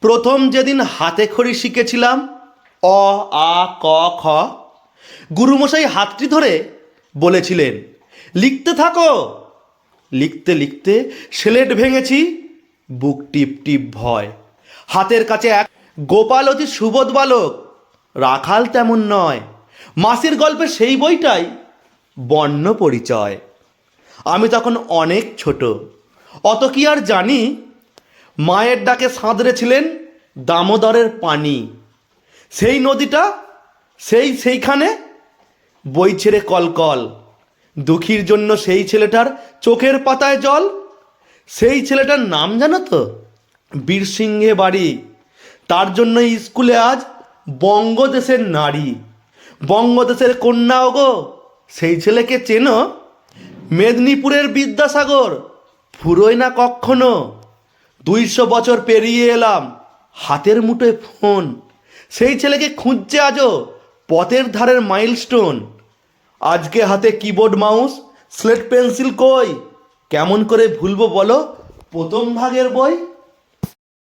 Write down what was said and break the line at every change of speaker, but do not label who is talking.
প্রথম যেদিন হাতে খড়ি শিখেছিলাম, অ, আ, ক, খ, গুরুমশাই হাতটি ধরে বলেছিলেন, লিখতে থাকো। লিখতে লিখতে স্লেট ভেঙেছি, বুক টিপ টিপ ভয়। হাতের কাছে এক গোপাল অতি সুবোধ বালক, রাখাল তেমন নয়। মাসির গল্পে সেই বইটাই বর্ণ পরিচয়। আমি তখন অনেক ছোট, অত কি আর জানি মায়ের ডাকে সাঁতরেছিলেন দামোদরের পানি। সেই নদীটা সেই সেইখানে বই ছেড়ে কলকল। দুঃখীর জন্য সেই ছেলেটার চোখের পাতায় জল। সেই ছেলেটার নাম জানো তো? বীরসিংহে বাড়ি। তার জন্য স্কুলে আজ বঙ্গদেশের নারী। বঙ্গদেশের কন্যা গো সেই ছেলেকে চেনো? মেদিনীপুরের বিদ্যাসাগর, ফুরোয় না কখনো? দুইশো বছর পেরিয়ে এলাম। হাতের মুঠোয় ফোন। সেই ছেলেকে খুঁজছে আজও। পথের ধারের মাইলস্টোন। আজকে হাতে কিবোর্ড, মাউস, স্লেট, পেন্সিল কই? কেমন করে ভুলবো বলো? প্রথম ভাগের বই?